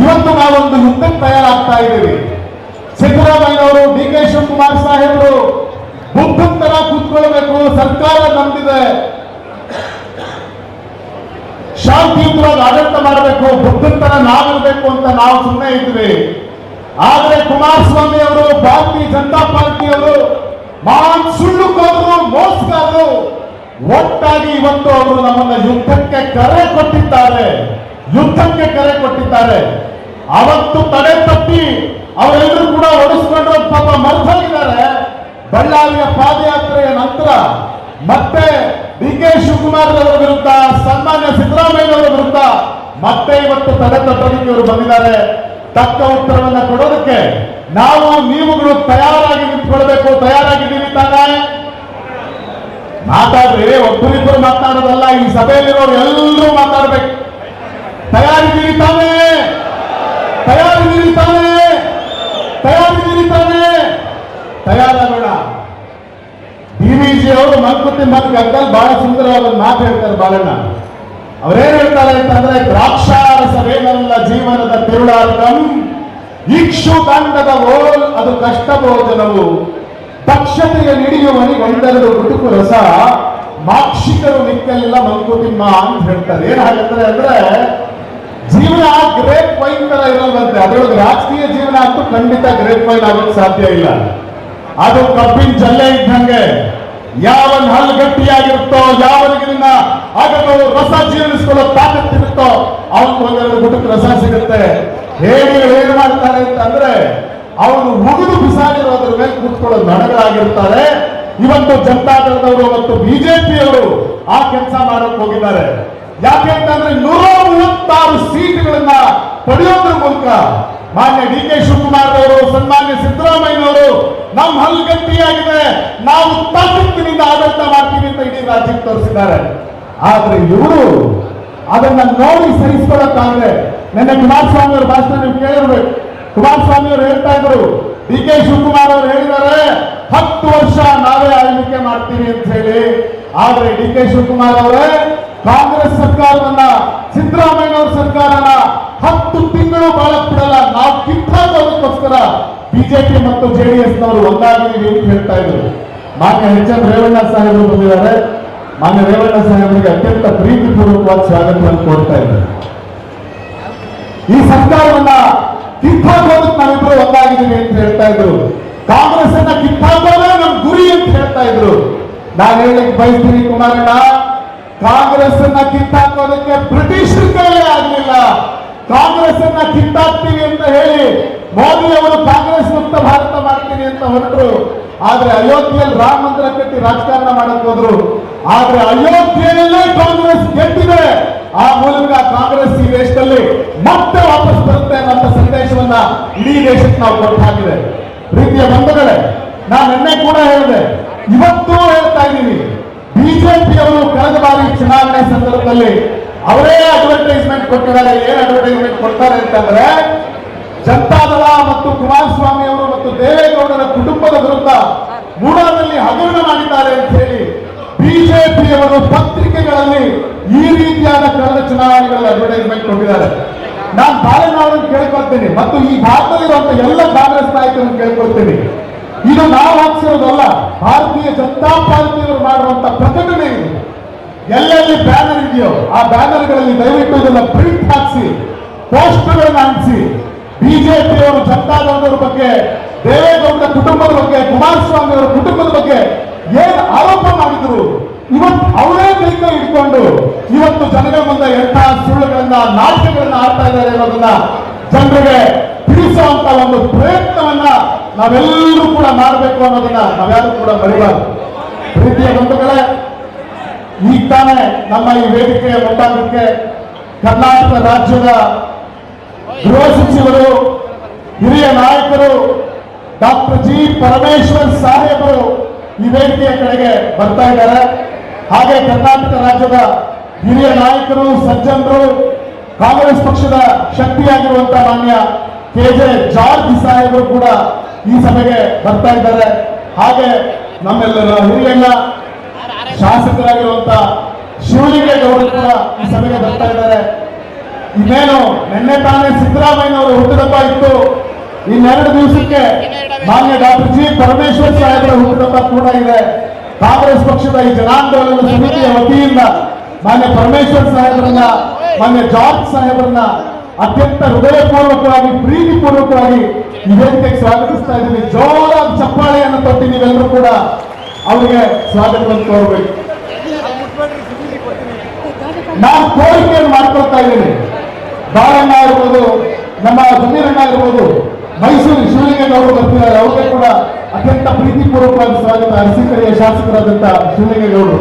ಇವತ್ತು ನಾವೊಂದು ಯುದ್ಧಕ್ಕೆ ತಯಾರಾಗ್ತಾ ಇದ್ದೀವಿ. ಸಿದ್ದರಾಮಯ್ಯನವರು ಡಿ ಕೆ ಶಿವಕುಮಾರ್ ಸಾಹೇಬರು ಬುದ್ಧನ್ ತರ ಕೂತ್ಕೊಳ್ಬೇಕು ಸರ್ಕಾರ ನಂಬಿದೆ ಶಾಂತಿಯುತವಾಗಿ ಆಡಳಿತ ಮಾಡಬೇಕು ಬುದ್ಧನ್ ತರ ನಾವಿರ್ಬೇಕು ಅಂತ ನಾವು ಸುಮ್ಮನೆ ಇದ್ವಿ ಆದ್ರೆ ಕುಮಾರಸ್ವಾಮಿ ಅವರು, ಭಾರತೀಯ ಜನತಾ ಪಾರ್ಟಿಯವರು ಮಹಾನ್ ಸುಳ್ಳುಕೋದ್ರು ಮೋಸಗಾರರು, ಒಟ್ಟಾಗಿ ಇವತ್ತು ಅವರು ನಮ್ಮನ್ನ ಯುದ್ಧಕ್ಕೆ ಕರೆ ಕೊಟ್ಟಿದ್ದಾರೆ. ಯುದ್ಧಕ್ಕೆ ಕರೆ ಕೊಟ್ಟಿದ್ದಾರೆ. ಅವತ್ತು ತಡೆ ತಪ್ಪಿ ಅವರೆಲ್ಲರೂ ಕೂಡ ಒಡಿಸ್ಕೊಂಡು ಪಾಪ ಮರ್ತೋಗಿದ್ದಾರೆ ಬಳ್ಳಾರಿಯ ಪಾದಯಾತ್ರೆಯ ನಂತರ ಮತ್ತೆ ಡಿ ಕೆ ಶಿವಕುಮಾರ್ ಅವರ ವಿರುದ್ಧ, ಸನ್ಮಾನ್ಯ ಸಿದ್ದರಾಮಯ್ಯ ಅವರ ವಿರುದ್ಧ ಮತ್ತೆ ಇವತ್ತು ತಡೆ ತಟ್ಟೋದಕ್ಕೆ ಇವರು ಬಂದಿದ್ದಾರೆ. ತಕ್ಕ ಉತ್ತರವನ್ನ ಕೊಡೋದಕ್ಕೆ ನಾವು ನೀವುಗಳು ತಯಾರಾಗಿ ನಿಂತ್ಕೊಳ್ಬೇಕು. ತಯಾರಾಗಿದ್ದೀವಿ ತಾನೇ. ಮಾತಾಡ್ರಿ ಒಬ್ಬರಿಬ್ಬರು ಮಾತಾಡೋದಲ್ಲ, ಈ ಸಭೆಯಲ್ಲಿರೋರು ಎಲ್ಲರೂ ಮಾತಾಡ್ಬೇಕು. ತಯಾರಿದ್ದೀರಿ ನೀಡಿದ್ದಾನೆ ತಯಾರಿ ನೀಡಿದ್ದಾನೆ ತಯಾರಿ ನೀಡಿದ್ದಾನೆ ತಯಾರಾಗೋಣ ಡಿವಿಜಿ ಅವರು ಮಂಕುತಿ ಮತ್ತು ಗದ್ದಲ್ ಬಹಳ ಸುಂದರವಾದ ಮಾತು ಹೇಳ್ತಾರೆ ಬಾಲಣ್ಣ. ಅವ್ರೇನ್ ಹೇಳ್ತಾರೆ ಅಂತಂದ್ರೆ, ದ್ರಾಕ್ಷಾರಸವೇನಲ್ಲ ಜೀವನದ ತಿರುಳಾರ್ಥಂ ಇಕ್ಷು ದಂಡದ ಓಲ್ ಅದು ಕಷ್ಟ ಭೋಜನವು ದಕ್ಷತೆಯ ನಿಡಿಯುವನಿ ಒಂದೆರಡು ಗುಟುಕು ರಸ, ಮಾಕ್ಷಿಕರು ನಿಕ್ಕಲಿಲ್ಲ ಮಂಕುತಿಮ್ಮ ಅಂತ ಹೇಳ್ತಾರೆ. ಏನ್ ಹಾಗಂದ್ರೆ ಅಂದ್ರೆ ಜೀವನ ಗ್ರೇಟ್ ವೈನ್ ತರ ಇರಲ್ವಂತೆ ಅದರೊಳಗೆ ರಾಜಕೀಯ ಜೀವನ ಅಂತೂ ಖಂಡಿತ ಗ್ರೇಟ್ ವೈನ್ ಆಗೋಕ್ ಸಾಧ್ಯ ಇಲ್ಲ. ಅದು ಕಬ್ಬಿನ ಜಲ್ಲೆ ಇದ್ದಂಗೆ. ಯಾವ ಹಲ್ಲು ಗಟ್ಟಿಯಾಗಿರುತ್ತೋ ಯಾವನಿಗೆ ನಿನ್ನ ಆಗಲು ರಸ ಜೀರ್ಣಿಸ್ಕೊಳ್ಳೋ ತಾಕತ್ತಿರುತ್ತೋ ಅವನಿಗೆ ಒಂದೆರಡು ಗುಟುಕು ರಸ ಸಿಗುತ್ತೆ. ಹೇಗೆ ಏನು ಮಾಡ್ತಾರೆ ಅಂತಂದ್ರೆ, ಅವನು ಮುಗಿದು ಬಿಸಾಡಿರೋದ್ರ ಮೇಲೆ ಕೂತ್ಕೊಳ್ಳೋ ನಡಗಳಾಗಿರ್ತಾರೆ ಇವತ್ತು ಜನತಾದಳದವರು ಮತ್ತು ಬಿಜೆಪಿಯವರು ಆ ಕೆಲಸ ಮಾಡಕ್ ಹೋಗಿದ್ದಾರೆ. ಯಾಕೆ ಅಂತಂದ್ರೆ ನೂರ ಮೂವತ್ತಾರು ಸೀಟ್ಗಳನ್ನ ಪಡೆಯೋದ್ರ ಮೂಲಕ ಮಾನ್ಯ ಡಿ ಕೆ ಶಿವಕುಮಾರ್ ಅವರು, ಸನ್ಮಾನ್ಯ ಸಿದ್ದರಾಮಯ್ಯನವರು ನಮ್ಮ ಹಲ್ಗಟ್ಟಿಯಾಗಿದೆ ನಾವು ತಾಕತ್ತಿನಿಂದ ಆಡಳಿತ ಮಾಡ್ತೀವಿ ಅಂತ ಇಡೀ ರಾಜ್ಯಕ್ಕೆ ತೋರಿಸಿದ್ದಾರೆ. ಆದ್ರೆ ಇವರು ಅದನ್ನ ನೋಡಿ ಸಹಿಸ್ಕೊಳ್ಳಕ್ಕಾಗದೆ ನಿನ್ನೆ ಕುಮಾರಸ್ವಾಮಿ ಅವರು ಭಾಷಣ ನೀವು ಕೇಳಿರ್ಬೇಕು. ಕುಮಾರಸ್ವಾಮಿ ಅವರು ಹೇಳ್ತಾ ಇದ್ರು, ಡಿ ಕೆ ಶಿವಕುಮಾರ್ ಅವರು ಹೇಳಿದ್ದಾರೆ, ಹತ್ತು ವರ್ಷ ನಾವೇ ಆಳ್ವಿಕೆ ಮಾಡ್ತೀವಿ ಅಂತ ಹೇಳಿ. ಆದ್ರೆ ಡಿ ಕೆ ಶಿವಕುಮಾರ್ ಅವರೇ ಕಾಂಗ್ರೆಸ್ ಸರ್ಕಾರವನ್ನ, ಸಿದ್ದರಾಮಯ್ಯನವರ ಸರ್ಕಾರನ ಹತ್ತು ತಿಂಗಳು ಬಾಳ ಬಿಡಲ್ಲ ನಾವು ಕಿತ್ತಾಕೋದಕ್ಕೋಸ್ಕರ ಬಿಜೆಪಿ ಮತ್ತು ಜೆಡಿಎಸ್ ನವರು ಒಂದಾಗಿ ಅಂತ ಹೇಳ್ತಾ ಇದ್ರು ಮಾನ್ಯ ಎಚ್ ಎಂ ರೇವಣ್ಣ ಸಾಹೇಬರು ಬಂದಿದ್ದಾರೆ. ಮಾನ್ಯ ರೇವಣ್ಣ ಸಾಹೇಬರಿಗೆ ಅತ್ಯಂತ ಪ್ರೀತಿಪೂರ್ವಕವಾದ ಸ್ವಾಗತವನ್ನು ಕೊಡ್ತಾ ಇದ್ದಾರೆ. ಈ ಸರ್ಕಾರವನ್ನ ಕಿತ್ತಾಕೋದಕ್ಕೆ ನಾವಿಬ್ರು ಒಂದಾಗಿದ್ದೀವಿ ಅಂತ ಹೇಳ್ತಾ ಇದ್ರು. ಕಾಂಗ್ರೆಸ್ ಅನ್ನ ಕಿತ್ತಾಕೋದೇ ನಮ್ ಗುರಿ ಅಂತ ಹೇಳ್ತಾ ಇದ್ರು. ನಾನು ಹೇಳಕ್ ಬಯಸ್ತೀನಿ ಕುಮಾರಣ್ಣ. ಕಾಂಗ್ರೆಸ್ ಅನ್ನ ಕಿತ್ತಾಕೋದಕ್ಕೆ ಬ್ರಿಟಿಷ್ ಕೈಲೇ ಆಗಲಿಲ್ಲ. ಕಾಂಗ್ರೆಸ್ ಅನ್ನ ಕಿತ್ತಾಕ್ತೀವಿ ಅಂತ ಹೇಳಿ ಮೋದಿ ಅವರು ಕಾಂಗ್ರೆಸ್ ಮುಕ್ತ ಭಾರತ ಮಾಡ್ತೀನಿ ಅಂತ ಹೊರಟರು. ಆದ್ರೆ ಅಯೋಧ್ಯೆಯಲ್ಲಿ ರಾಮ ಮಂದಿರ ಕಟ್ಟಿ ರಾಜಕಾರಣ ಮಾಡಕ್ ಹೋದ್ರು. ಆದ್ರೆ ಅಯೋಧ್ಯೆಯಲ್ಲೇ ಕಾಂಗ್ರೆಸ್ ಗೆದ್ದಿದೆ. ಆ ಮೂಲಕ ಕಾಂಗ್ರೆಸ್ ಈ ದೇಶದಲ್ಲಿ ಮತ್ತೆ ವಾಪಸ್ ಬರುತ್ತೆ ಅನ್ನೋ ಸಂದೇಶವನ್ನ ಇಡೀ ದೇಶಕ್ಕೆ ನಾವು ಕೊಟ್ಟು ಹಾಕಿದೆ ಪ್ರೀತಿಯ ಬಂಧುಗಳೇ, ನಾನು ನಿನ್ನೆ ಕೂಡ ಹೇಳಿದೆ. ಇವತ್ತು ಹೇಳ್ತಾ ಇದ್ದೀನಿ ಬಿಜೆಪಿ ಅವರು ಕಳೆದ ಬಾರಿ ಚುನಾವಣೆ ಸಂದರ್ಭದಲ್ಲಿ ಅವರೇ ಅಡ್ವರ್ಟೈಸ್ಮೆಂಟ್ ಕೊಟ್ಟಿದ್ದಾರೆ, ಏನ್ ಅಡ್ವರ್ಟೈಸ್ಮೆಂಟ್ ಕೊಡ್ತಾರೆ ಅಂತಂದ್ರೆ ಜನತಾದಳ ಮತ್ತು ಕುಮಾರಸ್ವಾಮಿ ಅವರು ಮತ್ತು ದೇವೇಗೌಡರ ಕುಟುಂಬದ ವಿರುದ್ಧ ಮೂಡದಲ್ಲಿ ಹಗರಣ ಮಾಡಿದ್ದಾರೆ ಅಂತ ಹೇಳಿ ಬಿಜೆಪಿಯವರು ಪತ್ರಿಕೆಗಳಲ್ಲಿ ಈ ರೀತಿಯಾದ ಕಳೆದ ಚುನಾವಣೆಗಳಲ್ಲಿ ಅಡ್ವರ್ಟೈಸ್ಮೆಂಟ್ ಕೊಟ್ಟಿದ್ದಾರೆ. ನಾನು ಬಾಲಣ್ಣವರನ್ನು ಕೇಳ್ಕೊಳ್ತೀನಿ ಮತ್ತು ಈ ಭಾರತದಲ್ಲಿರುವಂತಹ ಎಲ್ಲ ಕಾಂಗ್ರೆಸ್ ನಾಯಕರನ್ನು ಕೇಳ್ಕೊಳ್ತೀನಿ. ಇದು ನಾವು ಹಾಕ್ಸಿರೋದಲ್ಲ, ಭಾರತೀಯ ಜನತಾ ಪಾರ್ಟಿಯವರು ಮಾಡುವಂತ ಪ್ರಕಟಣೆ ಇದು. ಎಲ್ಲೆಲ್ಲಿ ಬ್ಯಾನರ್ ಇದೆಯೋ ಆ ಬ್ಯಾನರ್ಗಳಲ್ಲಿ ದಯವಿಟ್ಟು ಇದನ್ನ ಪ್ರಿಂಟ್ ಹಾಕಿಸಿ, ಪೋಸ್ಟರ್ಗಳನ್ನ ಅಂಟಿಸಿ. ಬಿಜೆಪಿಯವರು ಜನತಾದಳದವರ ಬಗ್ಗೆ, ದೇವೇಗೌಡರ ಕುಟುಂಬದ ಬಗ್ಗೆ ಕುಮಾರಸ್ವಾಮಿ ಅವರ ಕುಟುಂಬದ ಬಗ್ಗೆ ಏನ್ ಆರೋಪ ಮಾಡಿದ್ರು? ಇವತ್ತು ಅವರೇ ಕೈಕ ಇಟ್ಕೊಂಡು ಇವತ್ತು ಜನಗಳ ಮುಂದೆ ಎಂಥ ಸುಳ್ಳುಗಳನ್ನ, ನಾಟಕಗಳನ್ನ ಆಡ್ತಾ ಇದ್ದಾರೆ ಅನ್ನೋದನ್ನ ಜನರಿಗೆ ತಿಳಿಸುವಂತ ಒಂದು ಪ್ರಯತ್ನವನ್ನ ನಾವೆಲ್ಲರೂ ಕೂಡ ಮಾಡಬೇಕು ಅನ್ನೋದನ್ನ ನಾವ್ಯಾರು ಕೂಡ ಮರಿಬಾರ್ದು. ಪ್ರೀತಿಯ ಬಂಧುಗಳೇ, ಈಗ ತಾನೇ ನಮ್ಮ ಈ ವೇದಿಕೆಯ ಮುಂಭಾಗಕ್ಕೆ ಕರ್ನಾಟಕ ರಾಜ್ಯದ ಗೃಹ ಸಚಿವರು, ಹಿರಿಯ ನಾಯಕರು, ಡಾಕ್ಟರ್ ಜಿ ಪರಮೇಶ್ವರ್ ಸಾಹೇಬರು ಈ ವೇದಿಕೆಯ ಕಡೆಗೆ ಬರ್ತಾ ಇದ್ದಾರೆ. ಹಾಗೆ ಕರ್ನಾಟಕ ರಾಜ್ಯದ ಹಿರಿಯ ನಾಯಕರು, ಸಜ್ಜನರು, ಕಾಂಗ್ರೆಸ್ ಪಕ್ಷದ ಶಕ್ತಿಯಾಗಿರುವಂತಹ ಮಾನ್ಯ ಕೆ ಜೆ ಜಾರ್ಜ್ ಸಾಹೇಬರು ಕೂಡ ಈ ಸಭೆಗೆ ಬರ್ತಾ ಇದ್ದಾರೆ. ಹಾಗೆ ನಮ್ಮೆಲ್ಲರ ಹಿರಿಯಣ್ಣ ಶಾಸಕರಾಗಿರುವಂತ ಶಿವಲಿಂಗೇಗೌಡರು ಕೂಡ ಈ ಸಭೆಗೆ ಬರ್ತಾ ಇದ್ದಾರೆ. ಇನ್ನೇನು ನಿನ್ನೆ ತಾನೇ ಸಿದ್ದರಾಮಯ್ಯನವರ ಹುಟ್ಟುಹಬ್ಬ ಇತ್ತು. ಇನ್ನೆರಡು ದಿವಸಕ್ಕೆ ಮಾನ್ಯ ಡಾಕ್ಟರ್ ಜಿ ಪರಮೇಶ್ವರ್ ಸಾಹೇಬರ ಹುಟ್ಟುಹಬ್ಬ ಕೂಡ ಇದೆ. ಕಾಂಗ್ರೆಸ್ ಪಕ್ಷದ ಈ ಜನಾಂದೋಲನ ಸಮಿತಿಯ ವತಿಯಿಂದ ಮಾನ್ಯ ಪರಮೇಶ್ವರ್ ಸಾಹೇಬರನ್ನ, ಮಾನ್ಯ ಜಾರ್ಜ್ ಸಾಹೇಬರನ್ನ ಅತ್ಯಂತ ಹೃದಯಪೂರ್ವಕವಾಗಿ, ಪ್ರೀತಿಪೂರ್ವಕವಾಗಿ ಈ ವೇದಿಕೆಗೆ ಸ್ವಾಗತಿಸ್ತಾ ಇದ್ದೀನಿ. ಜೋರಾಗಿ ಚಪ್ಪಾಳೆಯನ್ನು ತೊಟ್ಟಿ ನೀವೆಲ್ಲರೂ ಕೂಡ ಅವರಿಗೆ ಸ್ವಾಗತವನ್ನು ತೋರಬೇಕು ನಾನು ಕೋರಿಕೆಯನ್ನು ಮಾಡ್ಕೊಳ್ತಾ ಇದ್ದೀನಿ. ಬಾಳಣ್ಣ ಇರ್ಬೋದು ನಮ್ಮ ಸುಧೀರಣ್ಣ ಇರ್ಬೋದು ಮೈಸೂರು ಶಿವಲಿಂಗೇಗೌಡರು ಬರ್ತಿದ್ದಾರೆ. ಅವರಿಗೆ ಕೂಡ ಅತ್ಯಂತ ಪ್ರೀತಿಪೂರ್ವಕವಾಗಿ ಸ್ವಾಗತ. ಅರಸೀಕೆರೆಯ ಶಾಸಕರಾದಂತ ಶಿವಲಿಂಗೇಗೌಡರು.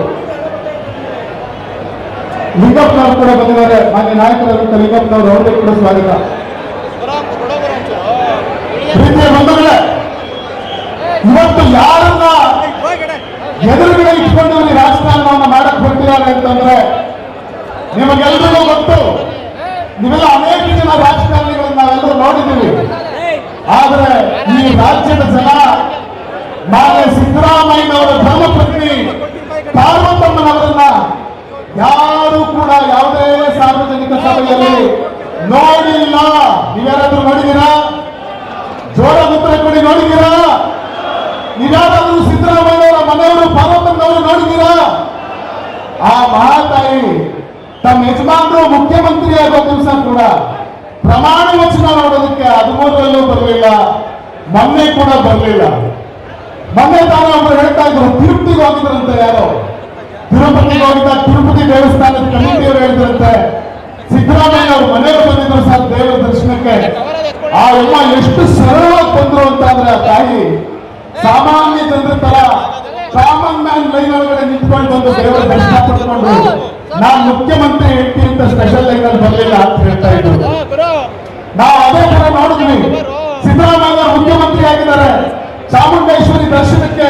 ಲಿಂಗಪ್ಪನವರು ಕೂಡ ಬಂದಿದ್ದಾರೆ. ಮಾನ್ಯ ನಾಯಕರಾದಂತ ಲಿಂಗಪ್ಪನವರು ಅವರಿಗೆ ಕೂಡ ಸ್ವಾಗತ. ಬಂಧುಗಳೇ, ಇವತ್ತು ಯಾರನ್ನ ಎದುರುಗಡೆ ಇಟ್ಕೊಂಡು ನೀವು ರಾಜಕಾರಣವನ್ನು ಮಾಡಕ್ ಹೊರಟಿದ್ದಾರೆ ಅಂತಂದ್ರೆ ನಿಮಗೆಲ್ಲರಿಗೂ ಗೊತ್ತು, ನೀವೆಲ್ಲ ಅನೇಕ ಜನ ರಾಜಕಾರಣಿಗಳನ್ನ ನಾವೆಲ್ಲರೂ ನೋಡಿದ್ದೀವಿ ಆದ್ರೆ ಈ ರಾಜ್ಯದ ಜನ ಮಾನ್ಯ ಸಿದ್ದರಾಮಯ್ಯನವರ ಧರ್ಮಪತ್ನಿ ಪಾರ್ವತಮ್ಮನವರನ್ನ ಯಾರು ಕೂಡ ಯಾವುದೇ ಸಾರ್ವಜನಿಕ ಸಭೆಯಲ್ಲಿ ನೋಡಿಲ್ಲ ನೀವ್ಯಾರಾದ್ರೂ ನೋಡಿದ್ದೀರಾ ಜೋರ ಉತ್ತರ ಕೊಡಿ ನೋಡಿದ್ದೀರಾ ನೀವ್ಯಾರಾದ್ರೂ ಸಿದ್ದರಾಮಯ್ಯನವರ ಮನೆಯವರು ಪಾರ್ವತಮ್ಮನವರು ನೋಡಿದ್ದೀರಾ ಆ ಮಹಾತಾಯಿ ತಮ್ಮ ಯಜಮಾನರು ಮುಖ್ಯಮಂತ್ರಿ ಆಗೋ ದಿವಸ ಕೂಡ ಪ್ರಮಾಣ ವಚನ ನೋಡೋದಕ್ಕೆ ಹದಿಮೂರರಲ್ಲೂ ಬರಲಿಲ್ಲ, ಮೊನ್ನೆ ಕೂಡ ಬರಲಿಲ್ಲ. ಮೊನ್ನೆ ತಾನು ಅವರು ಹೇಳ್ತಾ ಇದ್ರು, ತಿರುಪತಿಗೆ ಹೋಗಿದ್ರಂತೆ ಯಾರು. ತಿರುಪತಿಗೆ ಹೋಗಿದ್ದ ತಿರುಪತಿ ದೇವಸ್ಥಾನದ ಕಮಿಟಿಯವರು ಹೇಳಿದ್ರಂತೆ, ಸಿದ್ದರಾಮಯ್ಯ ಅವ್ರ ಮನೆಗೆ ಬಂದಿದ್ರು ಸರ್ ದೇವರ ದರ್ಶನಕ್ಕೆ. ಆ ಎಲ್ಲ ಎಷ್ಟು ಸರಳವಾಗಿ ಬಂದ್ರು ಅಂತ ಅಂದ್ರೆ ಆ ತಾಯಿ, ಸಾಮಾನ್ಯ ಜನರ ತರ ಕಾಮನ್ ಮ್ಯಾನ್ ಲೈನ್ ಒಳಗಡೆ ನಿಂತ್ಕೊಂಡು ಬಂದು ದೇವರ ದರ್ಶನ ಪಡ್ಕೊಂಡು ನಾನ್ ಮುಖ್ಯಮಂತ್ರಿ ಹೆಂಡತಿ ಅಂತ ಸ್ಪೆಷಲ್ ಲೈನ್ ಅಲ್ಲಿ ಬರಲಿಲ್ಲ ಅಂತ ಹೇಳ್ತಾ ಇದ್ರು. ನಾವು ಅದೇ ತರ ನೋಡಿದ್ವಿ ಸಿದ್ದರಾಮಯ್ಯ ಮುಖ್ಯಮಂತ್ರಿ ಆಗಿದ್ದಾರೆ. ಚಾಮುಂಡೇಶ್ವರಿ ದರ್ಶನಕ್ಕೆ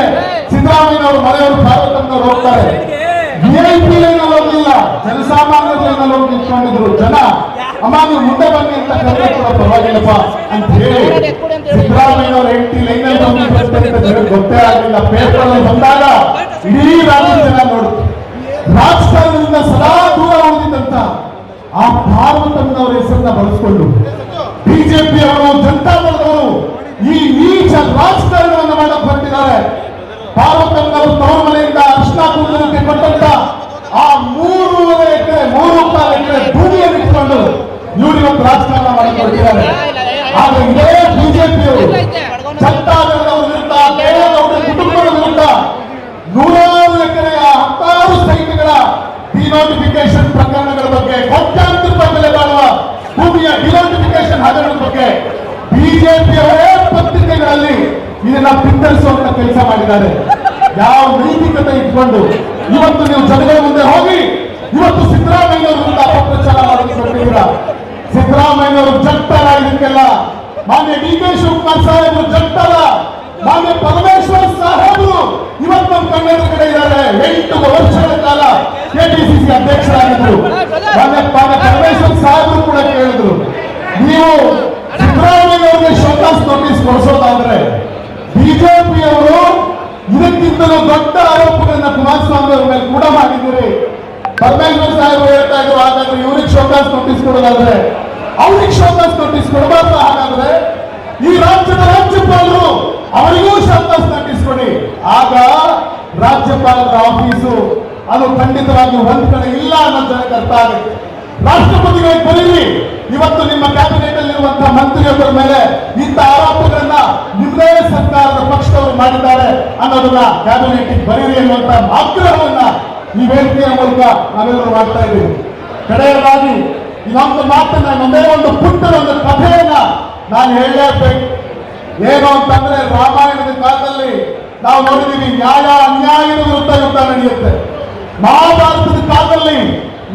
ಸಿದ್ದರಾಮಯ್ಯ ಅವರು ಮನೆಯವರು ಪಾರ್ವತಮ್ಮನವರು ಹೋಗ್ತಾರೆ. ವಿಐಪಿ ಲೈನ್ ಅಲ್ಲಿ ಹೋಗಲಿಲ್ಲ. ಜನಸಾಮಾನ್ಯರ ಲೈನ್ ಅಲ್ಲಿ ಹೋಗಿ ನಿಂತ್ಕೊಂಡಿದ್ರು ಜನ. ಅಮ್ಮ ನೀವು ಮುಂದೆ ಬನ್ನಿ ಅಂತ ಕರೆದ್ರೆ ಪರವಾಗಿಲ್ಲಪ್ಪ ಅಂತ ಹೇಳಿ ಸಿದ್ದರಾಮಯ್ಯನವರ ಹೆಂಡತಿ ಲೈನ್ ಅಲ್ಲಿ ಗೊತ್ತೇ ಆಗಲಿಲ್ಲ. ಪೇಪರ್ ಬಂದಾಗ ಇಡೀ ರಾಜ್ಯದ ಜನ ನೋಡುತ್ತೆ ರಾಜಕಾರಣದಿಂದ ಸದಾ ದೂರ ಉಳಿದಿದ್ದಂತ ಆ ಪಾರ್ವತಮ್ಮನವರ ಹೆಸರನ್ನ ಬಳಸಿಕೊಂಡು ಬಿಜೆಪಿ ಅವರು ಜನತಾ ದಳದವರು ಈ ನೀಚ ರಾಜಕಾರಣವನ್ನು ಮಾಡಕ್ ಬರ್ತಿದ್ದಾರೆ ಪಾರ್ವತಮ್ಮನವರು ತವರು ಮನೆಯಿಂದ ಅರ್ಶನ ಕೊಟ್ಟಂತ ಆ ಮೂರುವರೆ ಎಕರೆ ಮೂರು ಕಾಲು ಎಕರೆ ಭೂಮಿಯನ್ನು ಇಟ್ಕೊಂಡು ಇವರು ಇವತ್ತು ರಾಜಕಾರಣ ಮಾಡಕ್ ಹೊರಟಿದ್ದಾರೆ ಆದ್ರೆ ಇದೇ ಬಿಜೆಪಿಯವರು ದಳದವರ ವಿರುದ್ಧ ದೇವೇಗೌಡರ ಕುಟುಂಬದ ವಿರುದ್ಧ ನೂರಾರು ಎಕರೆಯ ಹತ್ತಾರು ಸೈಟ್ಗಳ ಡಿನೋಟಿಫಿಕೇಶನ್ ಪ್ರಕರಣಗಳ ಬಗ್ಗೆ, ಕೋಟ್ಯಾಂತರ ರೂಪಾಯಿ ಬೆಲೆ ಬಾಳುವ ಭೂಮಿಯ ಡಿನೋಟಿಫಿಕೇಶನ್ ಹಗರಣದ ಬಗ್ಗೆ ಬಿಜೆಪಿಯವರೇ ಪತ್ರಿಕೆಗಳಲ್ಲಿ ಇದನ್ನ ಬಿತ್ತರಿಸುವಂತ ಕೆಲಸ ಮಾಡಿದ್ದಾರೆ. ಯಾವ ನೈತಿಕತೆ ಇಟ್ಕೊಂಡು ಇವತ್ತು ನೀವು ಜನಗಳ ಮುಂದೆ ಹೋಗಿ, ಇವತ್ತು ಸಿದ್ದರಾಮಯ್ಯ ವಿರುದ್ಧ ಅಪಪ್ರಚಾರ ಮಾಡೋದಕ್ಕೆ ಹೊರಟಿದ್ದೀರಾ ಜಗ್ತಾರ ಇದಕ್ಕೆಲ್ಲ. ಮಾನ್ಯ ಡಿ ಕೆ ಶಿವಕುಮಾರ್ ಸಾಹೇಬರು ಜಗ್ತಾರ ಮಾನ್ಯ ಪರಮೇಶ್ವರ್ ಸಾಹೇಬರು ಇವತ್ತು ನಮ್ಮ ಕಡೆ ಇದ್ದಾರೆ. ಎಂಟು ವರ್ಷಗಳ ಕಾಲ ಕೆಪಿಸಿಸಿ ಅಧ್ಯಕ್ಷರಾಗಿದ್ರು ಮಾನ್ಯ ಪರಮೇಶ್ವರ್ ಸಾಹೇಬರು ಕೂಡ ಕೇಳಿದ್ರು. ನೀವು ಸಿದ್ದರಾಮಯ್ಯವರಿಗೆ ಶೋಕಾಸ್ ನೋಟಿಸ್ ಕೊಡಿಸೋದಾದ್ರೆ ಬಿಜೆಪಿಯವರು ಇದಕ್ಕಿಂತಲೂ ದೊಡ್ಡ ಆರೋಪಗಳನ್ನ ಕುಮಾರಸ್ವಾಮಿ ಅವರ ಮೇಲೆ ಕೂಡ ಮಾಡಿದ್ದೀರಿ. ಪರಮೇಶ್ವರ್ ಸಾಹೇಬರು ಹೇಳ್ತಾ ಇದ್ರು, ಹಾಗಾದ್ರೆ ಇವ್ರಿಗೆ ಶೋಕಾಸ್ ನೋಟಿಸ್ ಕೊಡೋದಾದ್ರೆ ಅವ್ರಿಗೆ ಶೋಕಾಸ್ ನೋಟಿಸ್ ಕೊಡಬಾರ್ದು ಹಾಗಾದ್ರೆ ಈ ರಾಜ್ಯದ ರಾಜ್ಯಪಾಲರು ಅವರಿಗೂ ಶೋಕಾಸ್ ನೋಟಿಸ್ ಆಗ ರಾಜ್ಯಪಾಲರ ಆಫೀಸು, ಅದು ಖಂಡಿತವಾಗಿ ಒಂದ್ ಕಡೆ ಇಲ್ಲ ಅನ್ನೋದು ಜನಕ್ಕೆ ಅರ್ಥ ಆಗುತ್ತೆ. ರಾಷ್ಟ್ರಪತಿಗಳಿಗೆ ಬರೀರಿ. ಇವತ್ತು ನಿಮ್ಮ ಕ್ಯಾಬಿನೆಟ್ ಅಲ್ಲಿರುವಂತಹ ಮಂತ್ರಿಯೊಬ್ಬರ ಮೇಲೆ ಇಂಥ ಆರೋಪಗಳನ್ನ ನಿಮ್ಮದೇ ಸರ್ಕಾರದ ಪಕ್ಷದವರು ಮಾಡಿದ್ದಾರೆ ಅನ್ನೋದನ್ನ ಕ್ಯಾಬಿನೆಟ್ ಬರೀರಿ ಅನ್ನುವಂತ ಆಗ್ರಹವನ್ನ ಈ ವೇದಿಕೆಯ ಮೂಲಕ ನಾವೆಲ್ಲರೂ ಮಾಡ್ತಾ ಇದ್ದೀವಿ. ಕಡೆಯದಾಗಿ ಇನ್ನೊಂದು ಮಾತನ್ನ ಒಂದೇ ಒಂದು ಪುಟ್ಟದ ಒಂದು ಕಥೆಯನ್ನ ನಾನು ಹೇಳಲೇಬೇಕು ಏನು ಅಂತಂದ್ರೆ ರಾಮಾಯಣದ ಕಾಲದಲ್ಲಿ ನಾವು ನೋಡಿದೀವಿ ನ್ಯಾಯ ಅನ್ಯಾಯದ ವಿರುದ್ಧ ಯುದ್ಧ ನಡೆಯುತ್ತೆ. ಮಹಾಭಾರತದ ಕಾಲದಲ್ಲಿ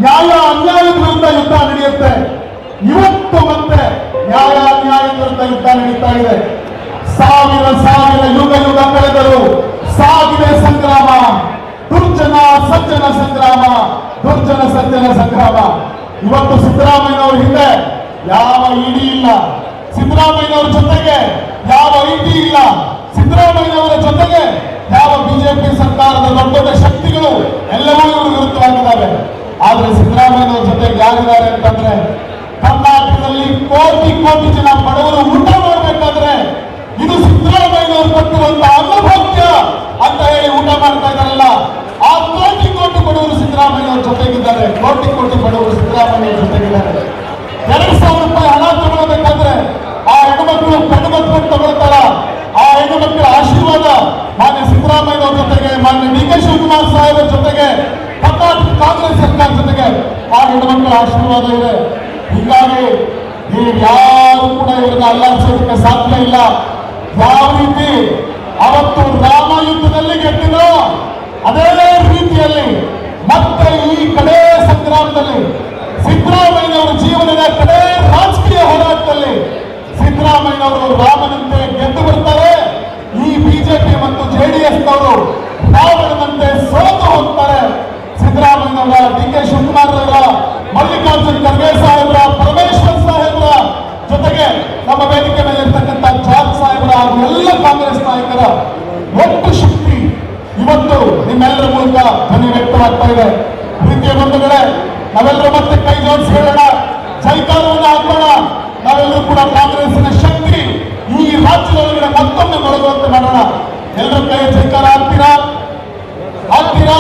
ನ್ಯಾಯ ಅನ್ಯಾಯದ ವಿರುದ್ಧ ಯುದ್ಧ ನಡೆಯುತ್ತೆ. ಇವತ್ತು ಮತ್ತೆ ನ್ಯಾಯ ಅನ್ಯಾಯದ ವಿರುದ್ಧ ಯುದ್ಧ ನಡೀತಾ ಇದೆ. ಸಾವಿರ ಸಾವಿರ ಯುಗ ಯುಗ ಕಳೆದರು ಸಾಗಿದೆ ಸಂಗ್ರಾಮ. ದುರ್ಜನ ಸಜ್ಜನ ಸಂಗ್ರಾಮ. ದುರ್ಜನ ಸಜ್ಜನ ಸಂಗ್ರಾಮ. ಇವತ್ತು ಸಿದ್ದರಾಮಯ್ಯನವ್ರ ಹಿಂದೆ ಯಾವ ಇಡಿ ಇಲ್ಲ. ಸಿದ್ದರಾಮಯ್ಯನವರ ಜೊತೆಗೆ ಯಾವ ಐಟಿ ಇಲ್ಲ. ಸಿದ್ದರಾಮಯ್ಯನವರ ಜೊತೆಗೆ ಯಾವ ಬಿಜೆಪಿ ಸರ್ಕಾರದ ದೊಡ್ಡ ದೊಡ್ಡ ಶಕ್ತಿಗಳು ಎಲ್ಲವೂ ಇವರು ವಿರುದ್ಧವಾಗಿದ್ದಾವೆ. ಆದ್ರೆ ಸಿದ್ದರಾಮಯ್ಯನವರ ಜೊತೆಗೆ ಯಾರಿದ್ದಾರೆ ಅಂತಂದ್ರೆ ಕರ್ನಾಟಕದಲ್ಲಿ ಕೋಟಿ ಕೋಟಿ ಜನ ಬಡವರು ಊಟ ಮಾಡಬೇಕಾದ್ರೆ ಇದು ಸಿದ್ದರಾಮಯ್ಯನವರು ಕೊಟ್ಟಿರುವಂತಹ ಅನ್ನಭಾಗ್ಯ ಅಂತ ಹೇಳಿ ಊಟ ಮಾಡ್ತಾ ಕೋಟಿ ಬಡವರು ಸಿದ್ದರಾಮಯ್ಯನವ್ರ ಜೊತೆಗಿದ್ದಾರೆ. ಕೋಟಿ ಕೋಟಿ ಬಡವರು ಸಿದ್ದರಾಮಯ್ಯ ಜೊತೆಗಿದ್ದಾರೆ. ಎರಡು ಸಾವಿರ ರೂಪಾಯಿ ಹಣ ತಗೊಳ್ಬೇಕಾದ್ರೆ ಆ ಹೆಣ್ಮಕ್ಳು ಕಣ್ಣು ಮಕ್ಕಳು ತಗೊಳ್ತಾರ. ಆ ಹೆಣ್ಣು ಮಕ್ಕಳ ಆಶೀರ್ವಾದ ಮಾನ್ಯ ಸಿದ್ದರಾಮಯ್ಯ ಜೊತೆಗೆ, ಮಾನ್ಯ ಡಿ ಕೆ ಶಿವಕುಮಾರ್ ಸಾಹೇಬರ ಜೊತೆಗೆ, ಕರ್ನಾಟಕ ಕಾಂಗ್ರೆಸ್ ಸರ್ಕಾರ ಜೊತೆಗೆ ಆ ಹೆಣ್ಣು ಮಕ್ಕಳ ಆಶೀರ್ವಾದ ಇದೆ. ಹೀಗಾಗಿ ನೀವು ಯಾರು ಕೂಡ ಇವ್ರನ್ನ ಅಲ್ಲಾಡಿಸೋದಕ್ಕೆ ಸಾಧ್ಯ ಇಲ್ಲ. ಯಾವ ರೀತಿ ಅವತ್ತು ರಾಮ ಯುದ್ಧದಲ್ಲಿ ಗೆದ್ದಿರೋ ಅದೇ ರೀತಿಯಲ್ಲಿ ಮತ್ತೆ ಈ ಕಡೆ ಸಂಗ್ರಾಮದಲ್ಲಿ ಸಿದ್ದರಾಮಯ್ಯನವರ ಜೀವನದ ಕಡೆ ರಾಜಕೀಯ ಹೋರಾಟದಲ್ಲಿ ಸಿದ್ದರಾಮಯ್ಯನವರು ರಾಮನಂತೆ ಗೆದ್ದು ಬರ್ತಾರೆ ಈ ಬಿಜೆಪಿ ಮತ್ತು ಜೆಡಿಎಸ್ ನವರು ರಾವಣನಂತೆ ಸೋತು ಹೋಗ್ತಾರೆ ಸಿದ್ದರಾಮಯ್ಯನವರ ಡಿ ಕೆ ಶಿವಕುಮಾರ್ ಅವರ ಮಲ್ಲಿಕಾರ್ಜುನ್ ಖರ್ಗೆ ಸಾಹೇಬ್ರ ಪರಮೇಶ್ವರ್ ಸಾಹೇಬ್ರ ಜೊತೆಗೆ ನಮ್ಮ ವೇದಿಕೆ ಮೇಲೆ ಇರ್ತಕ್ಕಂಥ ಜಾರ್ಜ್ ಸಾಹೇಬ್ರ ಹಾಗೂ ಎಲ್ಲ ಕಾಂಗ್ರೆಸ್ ನಾಯಕರ ಒಟ್ಟು ಶಕ್ತಿ ಇವತ್ತು ನಿಮ್ಮೆಲ್ಲರ ಮೂಲಕ ವ್ಯಕ್ತವಾಗ್ತಾ ಇದೆ. ಪ್ರೀತಿಯ ಬಂಧುಗಳೇ, ನಾವೆಲ್ಲರೂ ಮತ್ತೆ ಕೈ ಜೋಡಿಸಿ ಹೇಳೋಣ. ಜೈಕಾರವನ್ನು ಹಾಕೋಣ. ನಾವೆಲ್ಲರೂ ಕೂಡ ಕಾಂಗ್ರೆಸ್ಸಿನ ಶಕ್ತಿ ಈ ರಾಜ್ಯದೊಳಗಡೆ ಮತ್ತೊಮ್ಮೆ ಮೊಳಗುವಂತೆ ಮಾಡೋಣ. ಎಲ್ಲರೂ ಕೈ ಸೈಕಾರ ಹಾಕ್ತೀರಾ? ಹಾಕ್ತೀರಾ?